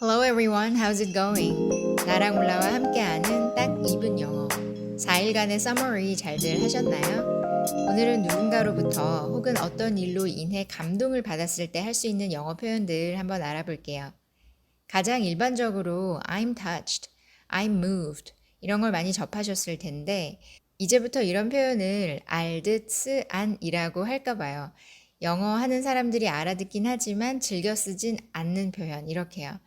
Hello everyone, how's it going? 나랑 올라와 함께하는 딱 2분 영어. 4일간의 summary 잘들 하셨나요? 오늘은 누군가로부터 혹은 어떤 일로 인해 감동을 받았을 때 할 수 있는 영어 표현들 한번 알아볼게요. 가장 일반적으로 I'm touched, I'm moved 이런 걸 많이 접하셨을 텐데 이제부터 이런 표현을 알듯 쓰안이라고 할까 봐요. 영어 하는 사람들이 알아듣긴 하지만 즐겨 쓰진 않는 표현 이렇게요.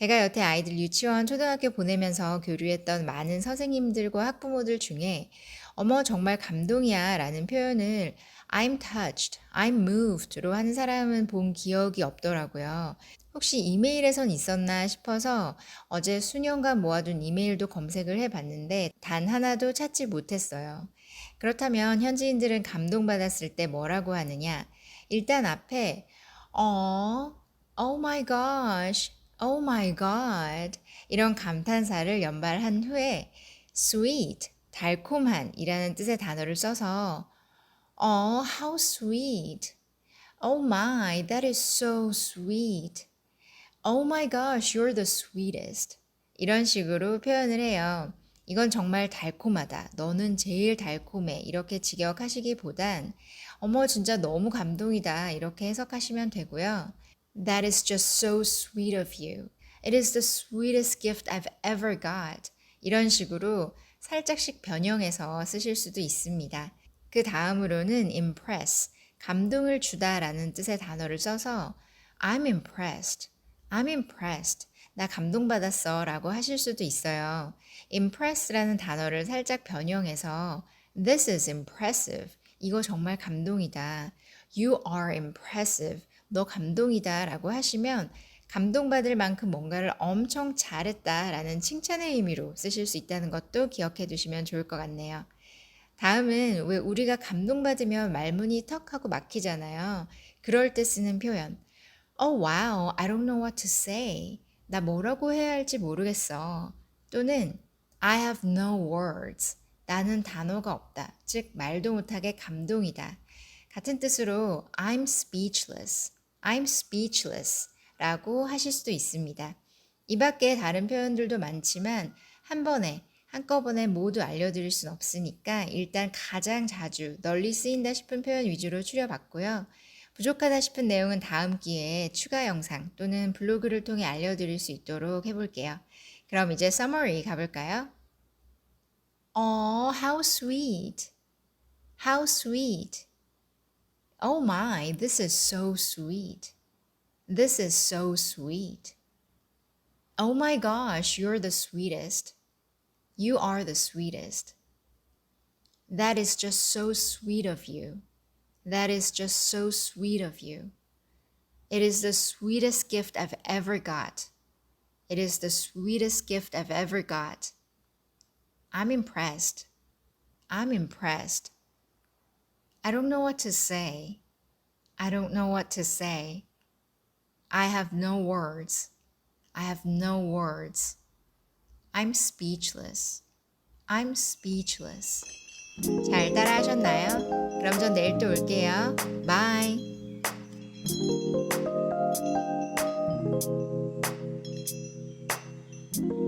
제가 여태 아이들 유치원, 초등학교 보내면서 교류했던 많은 선생님들과 학부모들 중에 어머 정말 감동이야 라는 표현을 I'm touched, I'm moved로 하는 사람은 본 기억이 없더라고요. 혹시 이메일에선 있었나 싶어서 어제 수년간 모아둔 이메일도 검색을 해봤는데 단 하나도 찾지 못했어요. 그렇다면 현지인들은 감동받았을 때 뭐라고 하느냐? 일단 앞에 어, oh my gosh, oh my god 이런 감탄사를 연발한 후에 sweet, 달콤한 이라는 뜻의 단어를 써서 oh, how sweet, oh my, that is so sweet, oh my gosh, you're the sweetest 이런 식으로 표현을 해요. 이건 정말 달콤하다. 너는 제일 달콤해. 이렇게 직역하시기보단 어머 진짜 너무 감동이다. 이렇게 해석하시면 되고요. That is just so sweet of you. It is the sweetest gift I've ever got. 이런 식으로 살짝씩 변형해서 쓰실 수도 있습니다. 그 다음으로는 impress, 감동을 주다라는 뜻의 단어를 써서 I'm impressed, I'm impressed, 나 감동받았어 라고 하실 수도 있어요. impress라는 단어를 살짝 변형해서 this is impressive, 이거 정말 감동이다. You are impressive, 너 감동이다 라고 하시면 감동받을 만큼 뭔가를 엄청 잘했다 라는 칭찬의 의미로 쓰실 수 있다는 것도 기억해 두시면 좋을 것 같네요. 다음은 왜 우리가 감동받으면 말문이 턱 하고 막히잖아요. 그럴 때 쓰는 표현. Oh wow, I don't know what to say. 나 뭐라고 해야 할지 모르겠어. 또는 I have no words. 나는 단어가 없다. 즉 말도 못하게 감동이다. 같은 뜻으로 I'm speechless. I'm speechless. 라고 하실 수도 있습니다. 이 밖에 다른 표현들도 많지만 한 번에 한꺼번에 모두 알려드릴 순 없으니까 일단 가장 자주 널리 쓰인다 싶은 표현 위주로 추려봤고요. 부족하다 싶은 내용은 다음 기회에 추가 영상 또는 블로그를 통해 알려드릴 수 있도록 해볼게요. 그럼 이제 summary 가볼까요? Oh, how sweet. How sweet. Oh my, this is so sweet. This is so sweet. Oh my gosh, you're the sweetest. You are the sweetest. That is just so sweet of you. That is just so sweet of you. It is the sweetest gift I've ever got. It is the sweetest gift I've ever got. I'm impressed. I'm impressed. I don't know what to say. I don't know what to say. I have no words. I have no words. I'm speechless. I'm speechless. 잘 따라 하셨나요? 그럼 전 내일 또 올게요. 바이.